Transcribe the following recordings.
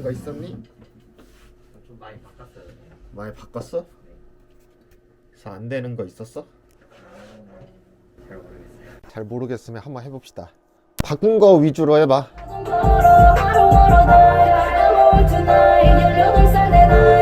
바뀐 거 있었니? 좀 많이 바꿨어요. 많이 바꿨어? 그래서 안 되는 거 있었어? 잘 모르겠어요. 잘 모르겠으면 한번 해봅시다. 바꾼 거 위주로 해봐. 자전거로 하루하루 날아가는 주나 18살 내 나이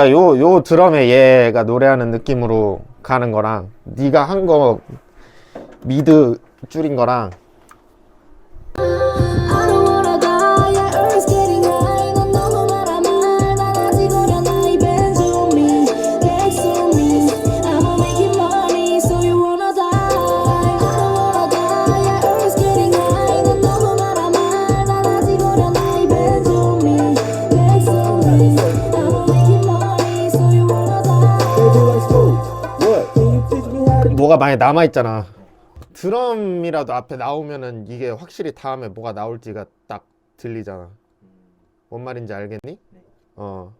그러니까 요 요 드럼에 얘가 노래하는 느낌으로 가는 거랑 네가 한 거 미드 줄인 거랑 뭐가 많이 남아 있잖아. 드럼이라도 앞에 나오면은 이게 확실히 다음에 뭐가 나올지가 딱 들리잖아. 뭔 말인지 알겠니? 어.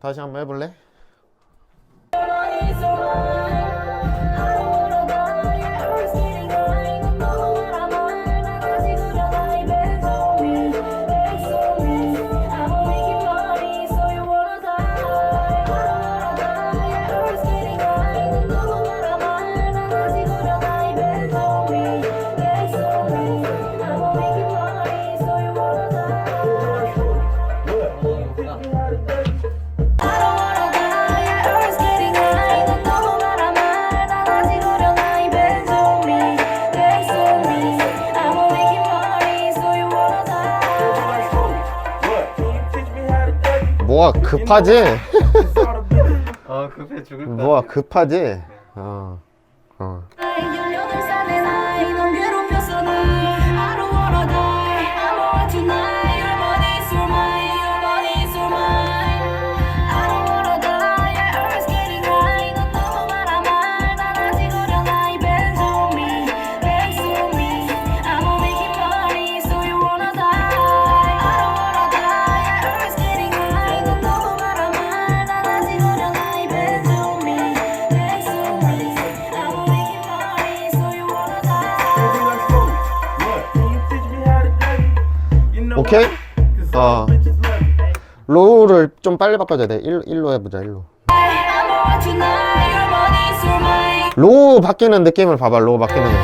다시 한번 해볼래? 급하지? 어 급해 죽을 것 뭐야 급하지? 어. 어. 이렇게 어. 로우를 좀 빨리 바꿔줘야 돼. 1, 1로 해보자 1로. 로우 바뀌는 느낌을 봐봐 로우 바뀌는 느낌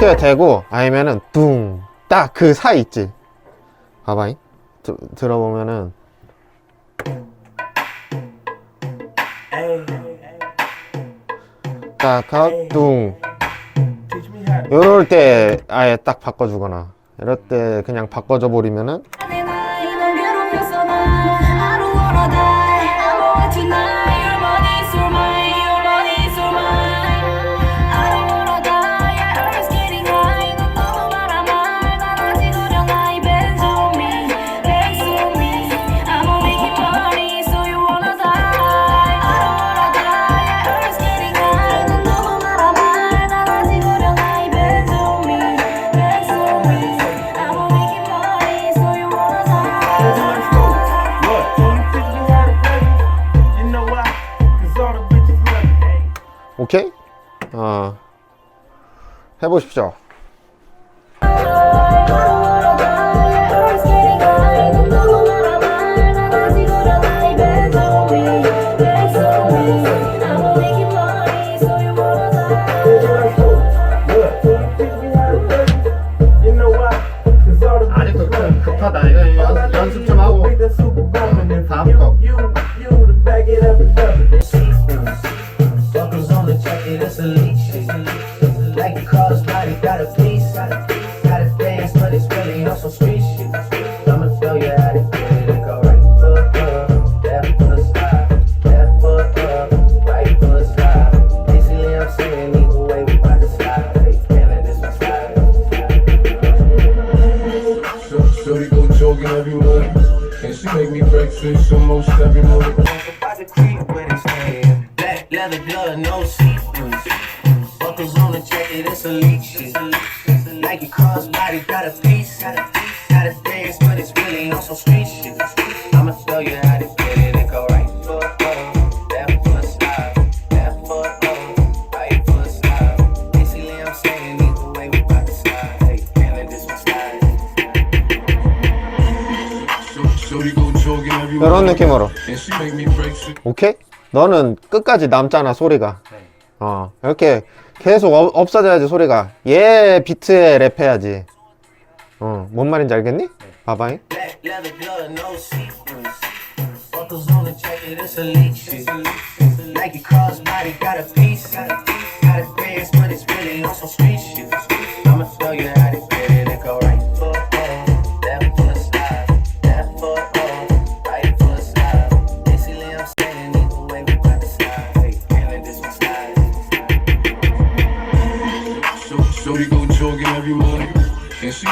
이렇게 되고 아니면은 둥 딱 그 사이 있지. 봐봐잉. 드, 들어보면은. 딱dung 요럴 때 아예 딱 바꿔주거나. 이럴 때 그냥 바꿔줘 버리면은 해보십시오. 이런 느낌으로. 오케이? 너는 끝까지 남잖아 소리가. 어 이렇게 계속 어, 없어져야지 소리가. 얘 비트에 랩해야지. 어 뭔 말인지 알겠니? 봐봐잉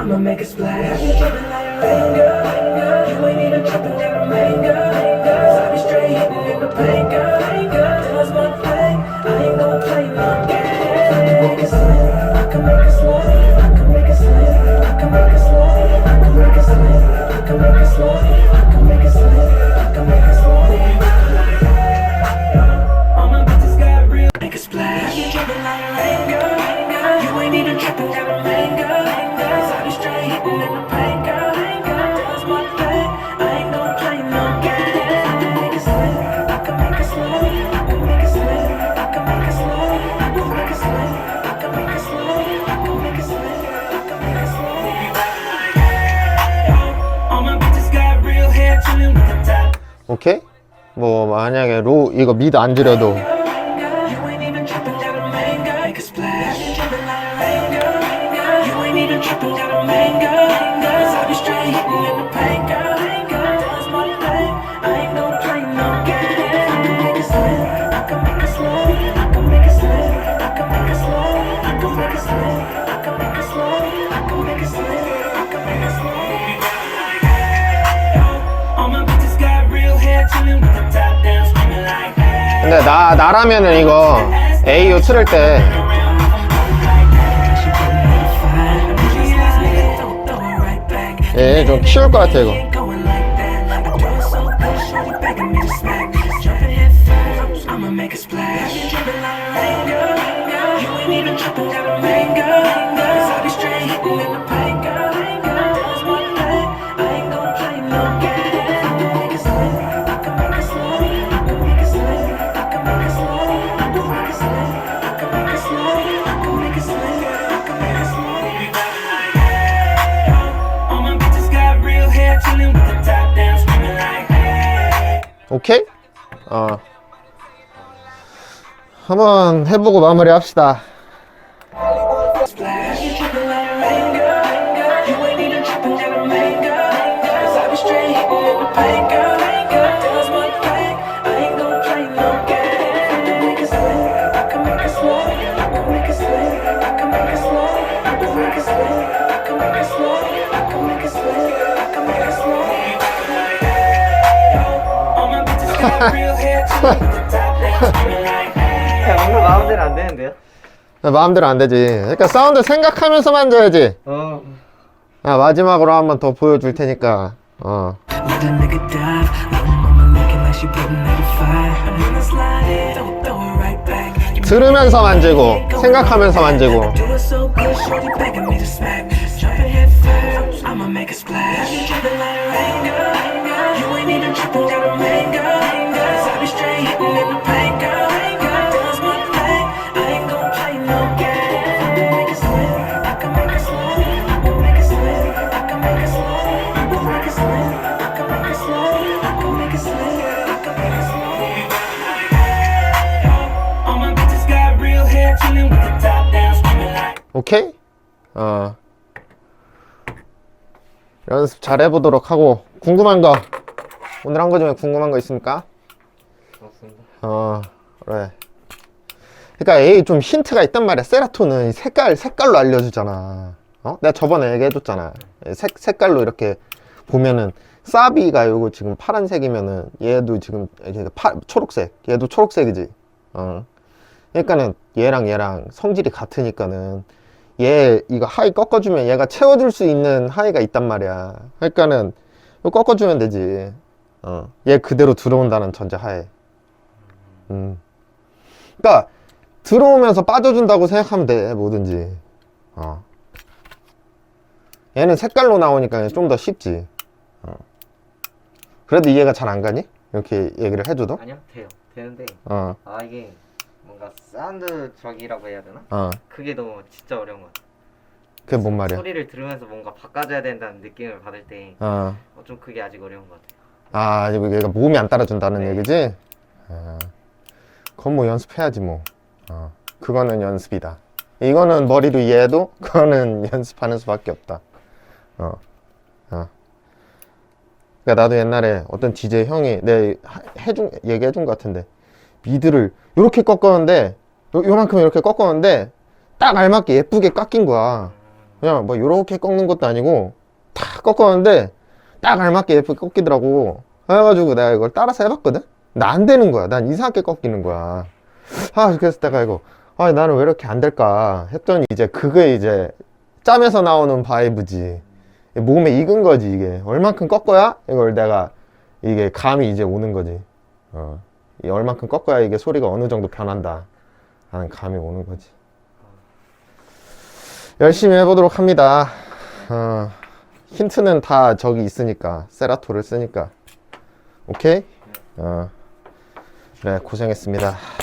I'ma make a splash. Dripping like a rain, You ain't even dropping that remainder. So I be straight hitting in the pain, girl. Tell my thing. I ain't gonna play no game. I can make a slide. I can make a slide. I can make a slide. I can make a slide. I can make a slide. 오케이? 뭐 만약에 로 이거 미드 안 들여도 근데 나, 나라면은 이거 AO 틀을 때 예, 좀 키울 것 같아, 이거. 한번 해보고 마무리합시다. 되는데요? 마음대로 안 되지. 그러니까 사운드 생각하면서 만져야지. 어. 아, 마지막으로 한 번 더 보여줄 테니까. 어. 들으면서 만지고, 생각하면서 만지고. 오케이? 어. 연습 잘 해보도록 하고, 궁금한 거. 오늘 한 거 중에 궁금한 거 있습니까? 없습니다. 어, 그래. 그러니까 A 좀 힌트가 있단 말이야. 이 색깔, 색깔로 알려주잖아. 어? 내가 저번에 얘기해줬잖아. 색, 색깔로 이렇게 보면은, 사비가 요거 지금 파란색이면은, 얘도 지금, 파, 초록색. 얘도 초록색이지. 어. 그러니까는 얘랑 얘랑 성질이 같으니까는, 얘, 이거 하이 꺾어주면 얘가 채워줄 수 있는 하이가 있단 말이야. 그러니까는, 이거 꺾어주면 되지. 어. 얘 그대로 들어온다는 전제 하에. 음. 그러니까 들어오면서 빠져준다고 생각하면 돼 뭐든지. 어. 얘는 색깔로 나오니까 좀 더 쉽지. 어. 그래도 이해가 잘 안 가니? 이렇게 얘기를 해줘도? 아니요, 돼요. 되는데, 어, 아, 이게 뭔가 사운드 적이라고 해야 되나? 어. 그게 너무 진짜 어려운 것 같아요. 그게 뭔 말이야? 소리를 들으면서 뭔가 바꿔줘야 된다는 느낌을 받을 때, 어. 어, 좀 그게 아직 어려운 것 같아요. 아, 이거 얘가 몸이 안 따라준다는 네. 얘기지? 아, 그건 뭐 연습해야지 뭐. 어, 그거는 연습이다. 이거는 머리로 이해해도 그거는 연습하는 수밖에 없다. 어, 어. 그러니까 나도 옛날에 어떤 DJ 형이 내 하- 해준 얘기해준 것 같은데 미드를 이렇게 꺾었는데 요, 요만큼 이렇게 꺾었는데 딱 알맞게 예쁘게 깎인 거야. 그냥 뭐 이렇게 꺾는 것도 아니고 탁 꺾었는데 딱 알맞게 예쁘게 꺾이더라고. 그래가지고 내가 이걸 따라서 해봤거든? 근데 안 되는 거야. 난 이상하게 꺾이는 거야. 아, 그래서 내가 이거, 아, 나는 왜 이렇게 안 될까? 했더니 이제 그게 이제 짬에서 나오는 바이브지. 몸에 익은 거지, 이게. 얼만큼 꺾어야 이걸 내가 이게 감이 이제 오는 거지. 어. 이 얼만큼 꺾어야 이게 소리가 어느 정도 변한다. 하는 감이 오는 거지. 열심히 해보도록 합니다. 어. 힌트는 다 저기 있으니까 세라토를 쓰니까 오케이? 어. 그래 고생했습니다